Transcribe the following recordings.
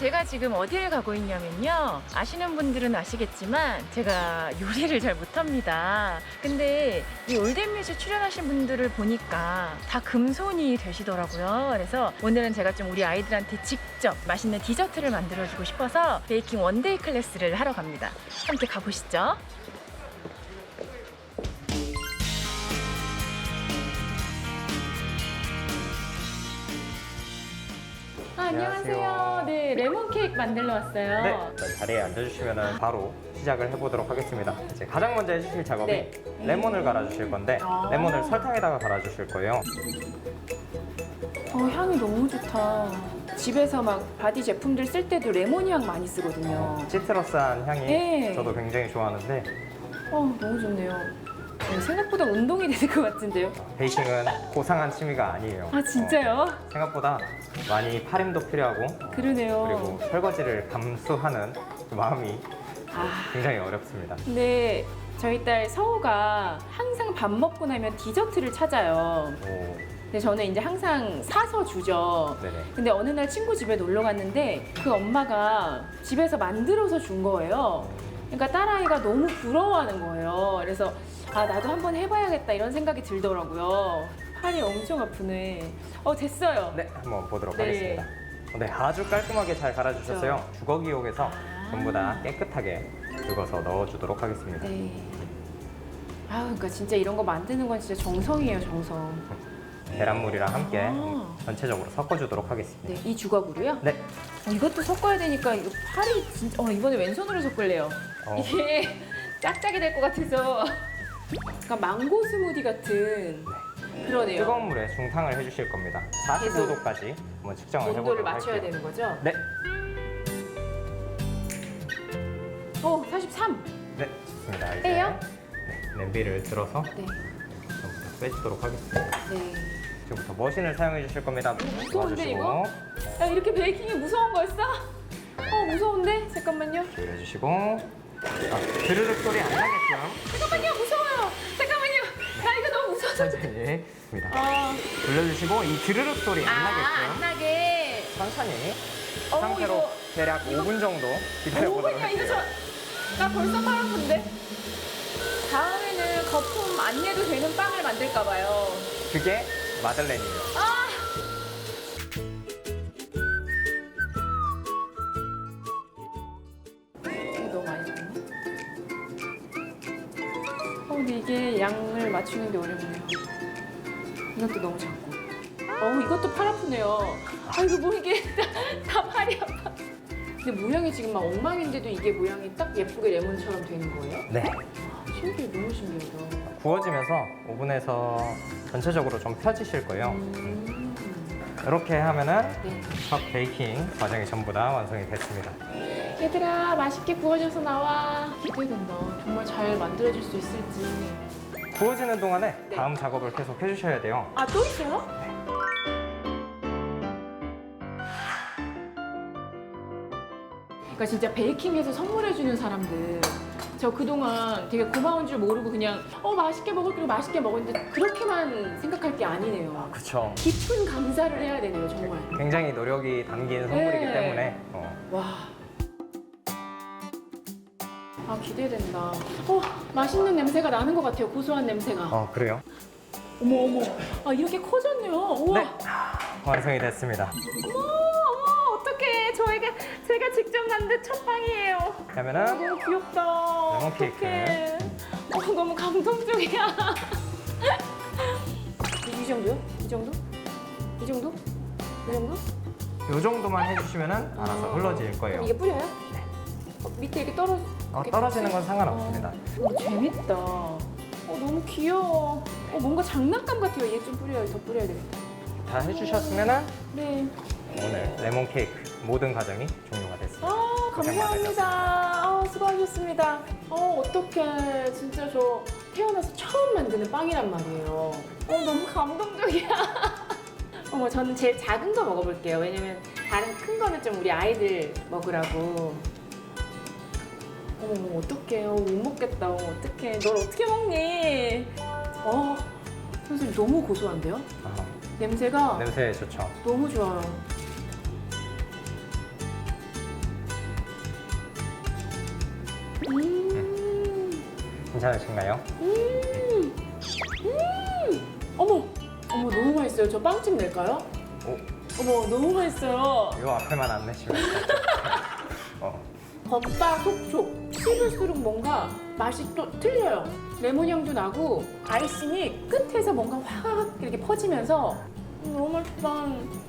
제가 지금 어디에 가고 있냐면요. 아시는 분들은 아시겠지만 제가 요리를 잘 못합니다. 근데 이 올댓뮤직 출연하신 분들을 보니까 다 금손이 되시더라고요. 그래서 오늘은 제가 좀 우리 아이들한테 직접 맛있는 디저트를 만들어주고 싶어서 베이킹 원데이 클래스를 하러 갑니다. 함께 가보시죠. 아, 안녕하세요. 네, 레몬 케이크 만들러 왔어요. 네, 자, 자리에 앉아주시면 바로 시작을 해보도록 하겠습니다. 이제 가장 먼저 해주실 작업이 네. 레몬을 갈아주실 건데 아. 레몬을 설탕에다가 갈아주실 거예요. 어, 향이 너무 좋다. 집에서 막 바디 제품들 쓸 때도 레몬 향 많이 쓰거든요. 시트러스한 향이 네. 저도 굉장히 좋아하는데 어, 너무 좋네요. 어, 생각보다 운동이 되는 것 같은데요. 베이킹은 고상한 취미가 아니에요. 아, 진짜요? 어, 생각보다 많이 팔힘도 필요하고 그러네요. 그리고 설거지를 감수하는 그 마음이 아, 굉장히 어렵습니다. 근데 저희 딸 서우가 항상 밥 먹고 나면 디저트를 찾아요. 오, 근데 저는 이제 항상 사서 주죠. 네네. 근데 어느 날 친구 집에 놀러 갔는데 그 엄마가 집에서 만들어서 준 거예요. 그러니까 딸아이가 너무 부러워하는 거예요. 그래서 아 나도 한번 해봐야겠다 이런 생각이 들더라고요. 팔이 엄청 아프네. 어 됐어요. 네, 한번 보도록 네. 하겠습니다. 어, 네, 아주 깔끔하게 잘 갈아주셨어요. 주걱 이용해서 아. 전부 다 깨끗하게 긁어서 넣어주도록 하겠습니다. 네. 아 그러니까 진짜 이런 거 만드는 건 진짜 정성이에요 정성. 계란물이랑 함께 아. 전체적으로 섞어주도록 하겠습니다. 네, 이 주걱으로요? 네. 어, 이것도 섞어야 되니까 이거 팔이 진짜 어, 이번에 왼손으로 섞을래요. 어, 이게 짝짝이 될 것 같아서 약간 망고 스무디 같은 그러네요. 뜨거운 물에 중탕을 해주실 겁니다. 45도까지 한번 측정을 온도를 해보도록 맞춰야 할게요. 되는 거죠? 네, 어, 43. 네, 좋습니다. 이제 빼요? 네, 냄비를 들어서 네, 다 빼주도록 하겠습니다. 네. 지금부터 머신을 사용해 주실 겁니다. 무서운데, 이거? 야, 이렇게 베이킹이 무서운 거였어? 어, 무서운데? 잠깐만요. 조율해주시고 아, 드르륵 소리 안 나겠죠? 잠깐만요, 무서워요. 잠깐만요. 나 이거 너무 무서워서. 천천히 있습니다. 아, 돌려주시고 이 드르륵 소리 안 아, 나겠죠? 안 나게. 천천히 어, 상태로 이거- 대략 이거- 5분 정도 기다려보도록 5분이야, 이거 할게요. 저. 나 벌써 팔 아픈데? 다음에는 거품 안 내도 되는 빵을 만들까 봐요. 그게 마들렌이에요. 아! 너무 많이 줬나? 어, 근데 이게 양을 맞추는 게 어렵네요. 이것도 너무 작고. 어, 이것도 팔 아프네요. 아, 이거 뭐 이게 다, 다 팔이 아파. 근데 모양이 지금 막 엉망인데도 이게 모양이 딱 예쁘게 레몬처럼 되는 거예요? 네. 아, 신기해, 너무 신기하다. 구워지면서 오븐에서 전체적으로 좀 펴지실 거예요. 음, 이렇게 하면은 네. 첫 베이킹 과정이 전부 다 완성이 됐습니다. 얘들아 맛있게 구워져서 나와 기대된다 정말 잘 만들어질 수 있을지 구워지는 동안에 네. 다음 작업을 계속 해주셔야 돼요. 아 또 있어요? 그러니까 진짜 베이킹해서 선물해주는 사람들 저 그동안 되게 고마운 줄 모르고 그냥 어 맛있게 먹을게 맛있게 먹었는데 그렇게만 생각할 게 아니네요 그쵸. 깊은 감사를 해야 되네요 정말 굉장히 노력이 담긴 선물이기 네. 때문에 어, 와. 아 기대된다. 어 맛있는 냄새가 나는 것 같아요. 고소한 냄새가. 어, 그래요? 어머 어머. 아 이렇게 커졌네요. 우와. 네. 완성이 됐습니다. 어머 저희가 제가 직접 만든 첫 빵이에요. 그러면은 너무 귀엽다. 레몬 케이크. 어떡해. 어 너무 감동적이야. 이 정도요? 이 정도? 이 정도? 이 정도? 이 정도만 해주시면은 알아서 흘러질 그럼 거예요. 이게 뿌려요? 네. 어, 밑에 이렇게 떨어. 어, 이렇게 떨어지는 건 상관없습니다. 어, 재밌다. 어, 너무 귀여워. 어, 뭔가 장난감 같아요. 얘 좀 뿌려요. 더 뿌려야 되겠다. 다 해주셨으면은 네. 오늘 레몬 케이크 모든 과정이 종료가 됐습니다. 아, 고생 감사합니다. 아, 수고하셨습니다. 어, 어떡해. 진짜 저 태어나서 처음 만드는 빵이란 말이에요. 어, 너무 감동적이야. 어머, 저는 제일 작은 거 먹어볼게요. 왜냐면 다른 큰 거는 좀 우리 아이들 먹으라고. 어머, 어머, 어떡해요. 못 먹겠다. 어머, 어떡해. 널 어떻게 먹니? 어, 선생님 너무 고소한데요? 아, 냄새가 냄새 좋죠. 너무 좋아요. 음. 괜찮으신가요? 음. 음. 어머, 어머 너무 맛있어요. 저 빵집 낼까요? 오, 어머 너무 맛있어요. 이 앞에만 안 내시면 어, 겉바 속촉 씹을수록 뭔가 맛이 또 틀려요. 레몬 향도 나고 아이싱이 끝에서 뭔가 확 이렇게 퍼지면서 음, 너무 맛있다.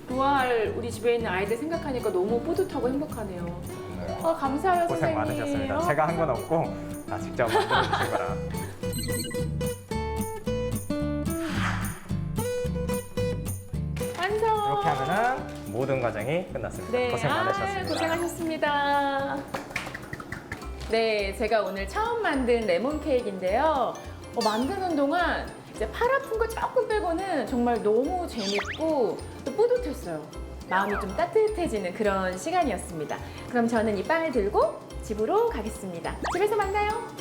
좋아할 우리 집에 있는 아이들 생각하니까 너무 뿌듯하고 행복하네요. 네. 아, 감사해요 고생 선생님. 많으셨습니다. 어, 제가 한 건 없고 다 직접 만들어 주신 거라. 완성. 이렇게 하면은 모든 과정이 끝났습니다. 네, 고생 아, 많으셨습니다. 고생하셨습니다. 네, 제가 오늘 처음 만든 레몬 케이크인데요. 어, 만드는 동안 이제 팔 아픈 거 조금 빼고는 정말 너무 재밌고 또 뿌듯했어요. 마음이 좀 따뜻해지는 그런 시간이었습니다. 그럼 저는 이 빵을 들고 집으로 가겠습니다. 집에서 만나요.